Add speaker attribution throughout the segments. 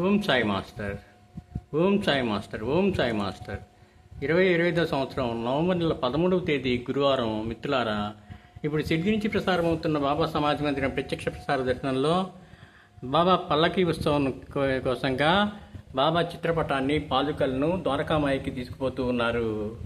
Speaker 1: Om Sai master. Om Sai master Om Sai master. ఇరవై ఇరవై సంవత్సరం నవంబర్ నెల పదమూడవ తేదీ గురువారం మిత్రులారా ఇప్పుడు సిడ్నీ నుంచి ప్రసారం అవుతున్న బాబా సమాజ అందిన ప్రత్యక్ష ప్రసార దర్శనంలో బాబా పల్లకి ఉత్సవం కో- కోసంగా బాబా చిత్రపటాన్ని పాదుకలను ద్వారకామాయికి తీసుకుపోతూ ఉన్నారు.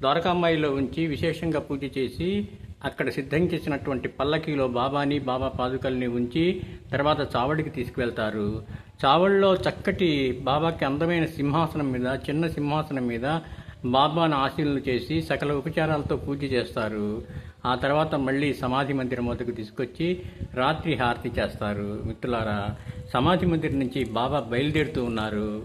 Speaker 1: ద్వారకామాయిలో ఉంచి విశేషంగా పూజ చేసి అక్కడ సిద్ధం చేసినటువంటి పల్లకీలో బాబాని బాబా పాదుకల్ని ఉంచి తర్వాత చావడికి తీసుకువెళ్తారు. చావడిలో చక్కటి బాబాకి అందమైన సింహాసనం మీద చిన్న సింహాసనం మీద బాబాను ఆశీనులు చేసి సకల ఉపచారాలతో పూజ చేస్తారు. ఆ తర్వాత మళ్ళీ సమాధి మందిరం వద్దకు తీసుకొచ్చి రాత్రి హారతి చేస్తారు. మిత్రులారా సమాధి మందిరం నుంచి బాబా బయలుదేరుతూ ఉన్నారు.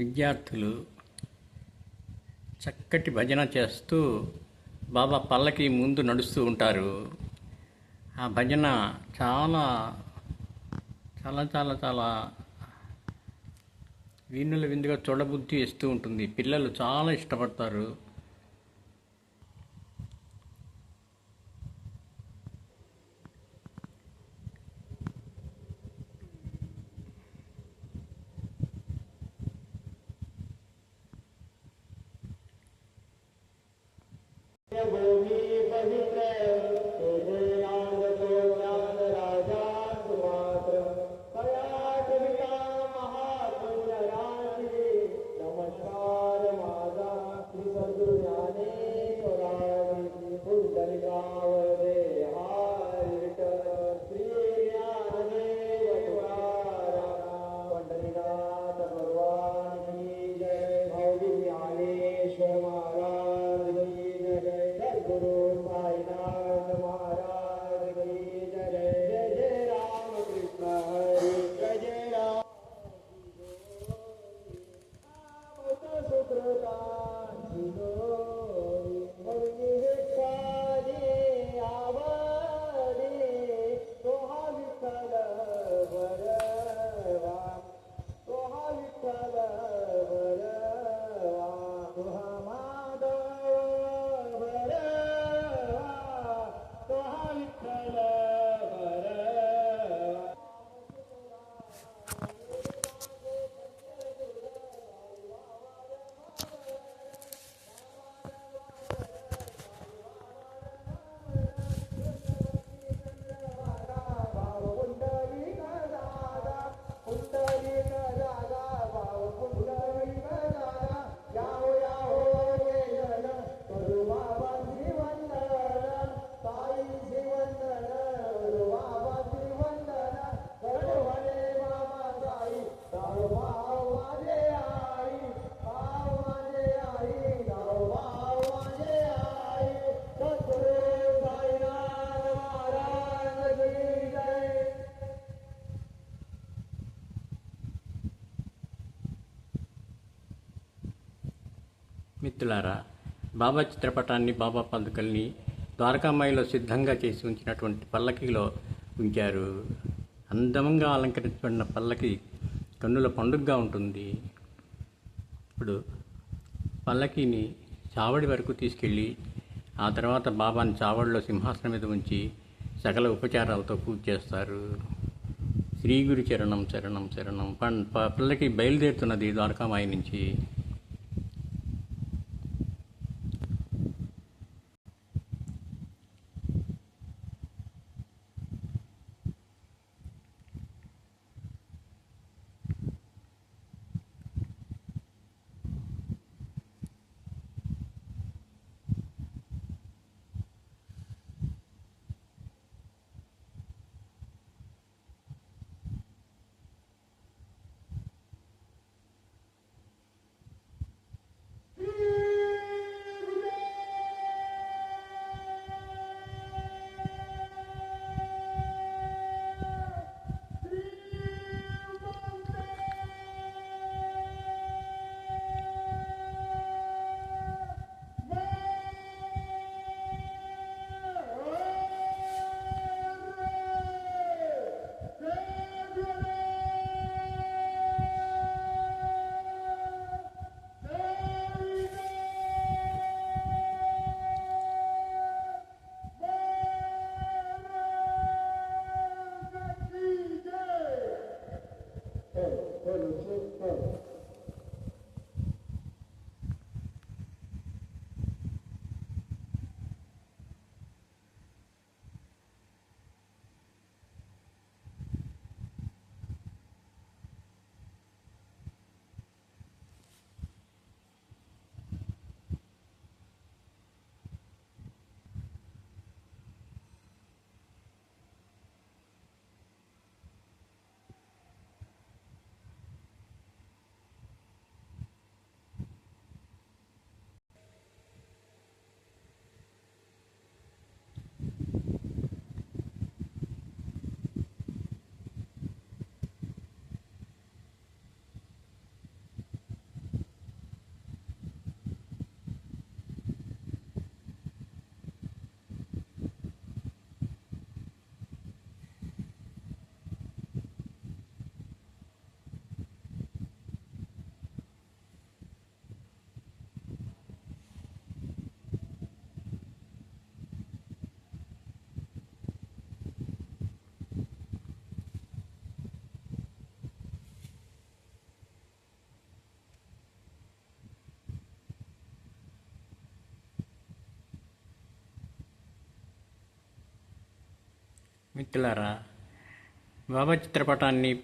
Speaker 1: విద్యార్థులు చక్కటి భజన చేస్తూ బాబా పల్లకి ముందు నడుస్తూ ఉంటారు. ఆ భజన చాలా చాలా చాలా చాలా వీణుల విందుగా చూడబుద్ధి ఇస్తూ ఉంటుంది. పిల్లలు చాలా ఇష్టపడతారు. మిత్రులారా బాబా చిత్రపటాన్ని బాబా పందుకల్ని ద్వారకామాయిలో సిద్ధంగా చేసి ఉంచినటువంటి పల్లకిలో ఉంచారు. అందంగా అలంకరించబడిన పల్లకి కన్నుల పండుగగా ఉంటుంది. ఇప్పుడు పల్లకిని చావడి వరకు తీసుకెళ్ళి ఆ తర్వాత బాబాని చావడిలో సింహాసనం మీద ఉంచి సకల ఉపచారాలతో పూజ చేస్తారు. శ్రీ గురి చరణం శరణం శరణం పం ప- పల్లకి బయలుదేరుతున్నది ద్వారకామాయి నుంచి.
Speaker 2: మిత్రులారా బాబా చిత్రపటాన్ని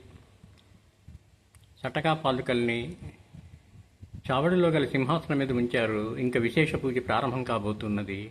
Speaker 2: చటకా పాదుకల్ని చావడిలో గల సింహాసనం మీద ఉంచారు. ఇంకా విశేష పూజ ప్రారంభం కాబోతున్నది.